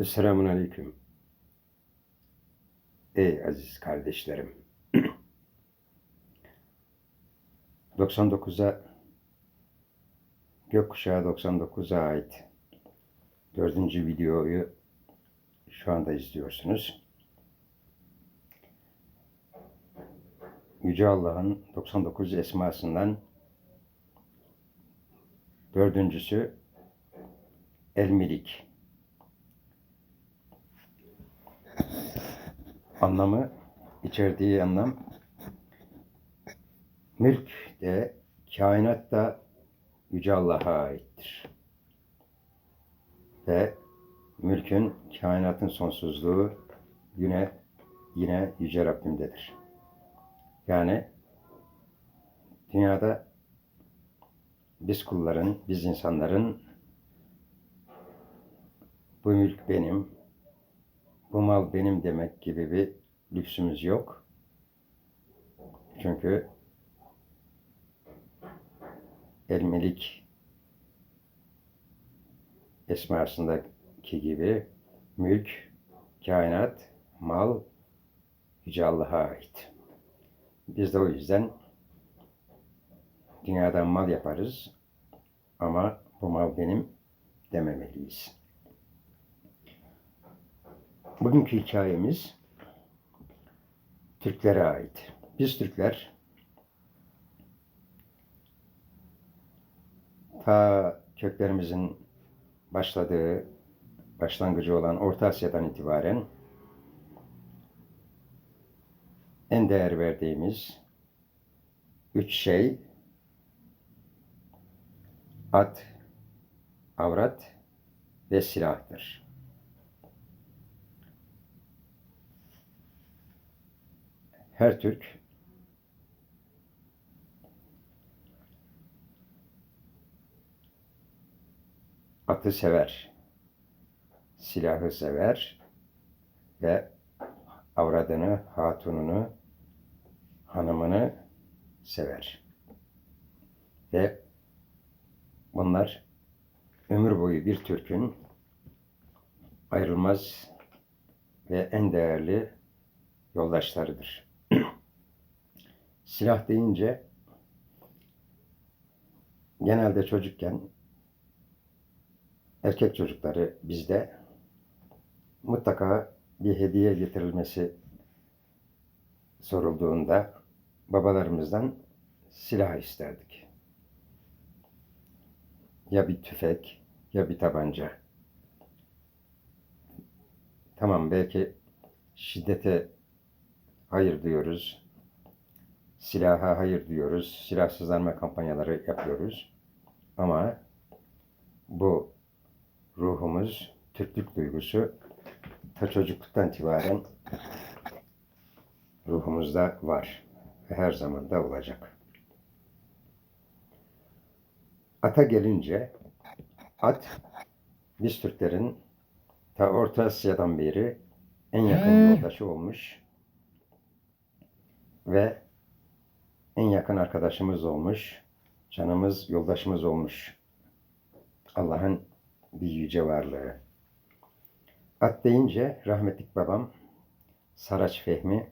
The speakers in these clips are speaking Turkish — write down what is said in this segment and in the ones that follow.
Esselamun Aleyküm. Ey aziz kardeşlerim. 99'a Gökkuşağı 99'a ait dördüncü videoyu şu anda izliyorsunuz. Yüce Allah'ın 99 esmasından dördüncüsü El Milik. Anlamı, içerdiği anlam mülk de kainat da Yüce Allah'a aittir. Ve mülkün, kainatın sonsuzluğu yine yine Yüce Rabbim'dedir. Yani dünyada biz kulların, biz insanların bu mülk benim, bu mal benim demek gibi bir lüksümüz yok. Çünkü El Melik esmasındaki gibi mülk, kainat, mal Yüce Allah'a ait. Biz de o yüzden dünyadan mal yaparız ama bu mal benim dememeliyiz. Bugünkü hikayemiz Türklere ait. Biz Türkler ta köklerimizin başladığı, başlangıcı olan Orta Asya'dan itibaren en değer verdiğimiz üç şey at, avrat ve silahtır. Her Türk atı sever, silahı sever ve avradını, hatununu, hanımını sever. Ve bunlar ömür boyu bir Türk'ün ayrılmaz ve en değerli yoldaşlarıdır. Silah deyince genelde çocukken erkek çocukları bizde mutlaka bir hediye getirilmesi sorulduğunda babalarımızdan silah isterdik. Ya bir tüfek ya bir tabanca. Tamam belki şiddete hayır diyoruz. Silaha hayır diyoruz. Silahsızlanma kampanyaları yapıyoruz. Ama bu ruhumuz, Türklük duygusu ta çocukluktan itibaren ruhumuzda var ve her zaman da olacak. Ata gelince at biz Türklerin ta Orta Asya'dan beri en yakın yoldaşı olmuş ve en yakın arkadaşımız olmuş, canımız, yoldaşımız olmuş. Allah'ın bir yüce varlığı. At deyince rahmetlik babam Saraç Fehmi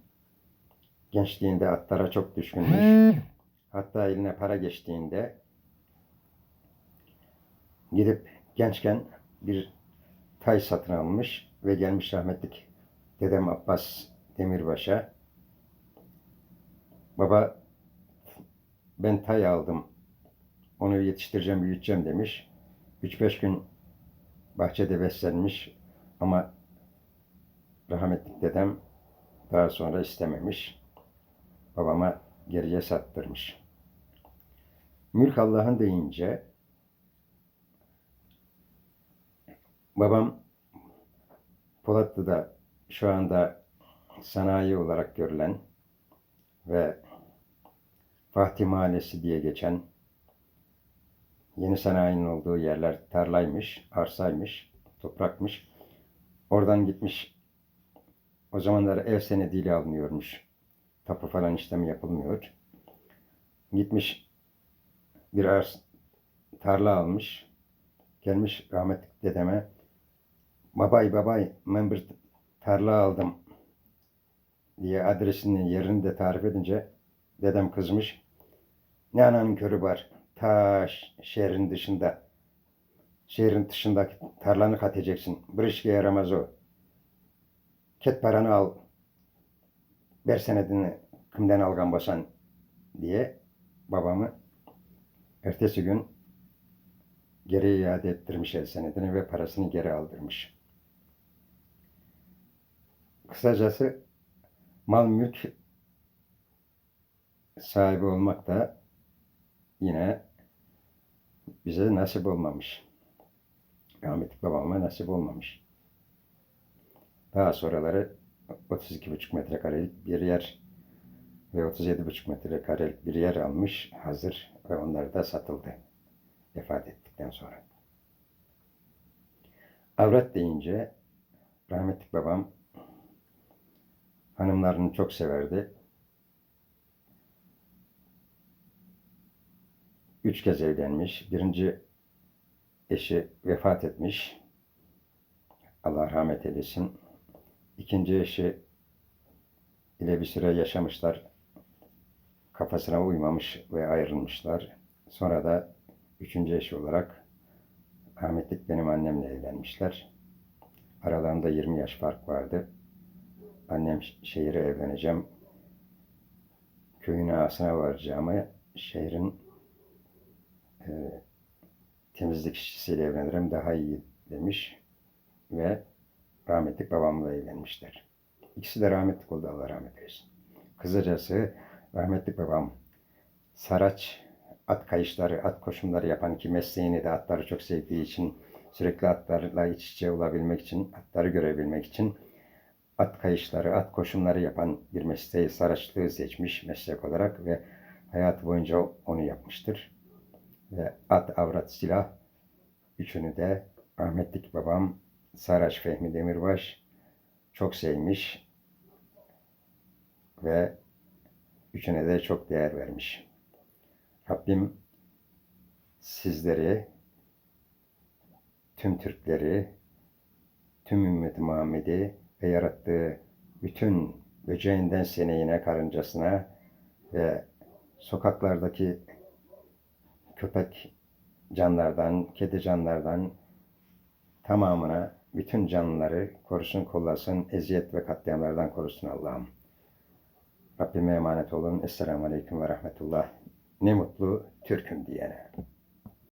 gençliğinde atlara çok düşkünmüş. Hatta eline para geçtiğinde gidip gençken bir tay satın almış ve gelmiş rahmetlik dedem Abbas Demirbaş'a baba ben tay aldım onu yetiştireceğim büyüteceğim demiş. 3-5 gün bahçede beslenmiş ama rahmetlik dedem daha sonra istememiş. Babama geriye sattırmış. Mülk Allah'ın deyince babam Polatlı'da şu anda sanayi olarak görülen ve Fatih Mahallesi diye geçen yeni sanayinin olduğu yerler tarlaymış, arsaymış, toprakmış. Oradan gitmiş. O zamanlar ev senediyle alınıyormuş. Tapu falan işlemi yapılmıyor. Gitmiş bir ars tarla almış. Gelmiş rahmetli dedeme babay babay ben bir tarla aldım diye adresini yerini de tarif edince dedem kızmış. Ne ananın körü var. Ta şehrin dışında. Şehrin dışındaki tarlanı kat edeceksin. Bir işe yaramaz o. Ket paranı al. Ver senedini kimden algan basan diye babamı ertesi gün geri iade ettirmiş el senedini ve parasını geri aldırmış. Kısacası mal mülk sahibi olmak da yine bize nasip olmamış. Rahmetli babama nasip olmamış. Daha sonraları 32,5 metrekarelik bir yer ve 37,5 metrekarelik bir yer almış hazır ve onlar da satıldı vefat ettikten sonra. Avrat deyince rahmetli babam hanımlarını çok severdi. Üç kez evlenmiş. Birinci eşi vefat etmiş. Allah rahmet eylesin. İkinci eşi ile bir süre yaşamışlar. Kafasına uymamış ve ayrılmışlar. Sonra da üçüncü eşi olarak rahmetlik benim annemle evlenmişler. Aralarında 20 yaş fark vardı. Annem şehire evleneceğim. Köyün ağasına varacağımı şehrin e, temizlik işçisiyle evlenirim daha iyi demiş ve rahmetlik babamla evlenmişler. İkisi de rahmetlik oldu Allah rahmet eylesin. Kısacası rahmetlik babam Saraç at kayışları, at koşumları yapan ki mesleğini de atları çok sevdiği için sürekli atlarla iç içe olabilmek için, atları görebilmek için at kayışları, at koşumları yapan bir mesleği Saraçlığı seçmiş meslek olarak ve hayatı boyunca onu yapmıştır. Ve at, avrat, silah üçünü de rahmetlik babam Saraç Fehmi Demirbaş çok sevmiş ve üçüne de çok değer vermiş. Rabbim sizleri, tüm Türkleri, tüm ümmeti Muhammed'i ve yarattığı bütün böceğinden sineğine, karıncasına ve sokaklardaki köpek canlardan, kedi canlardan tamamına bütün canlıları korusun, kollasın, eziyet ve katliamlardan korusun Allah'ım. Rabbime emanet olun. Esselamu Aleyküm ve Rahmetullah. Ne mutlu Türk'üm diyene.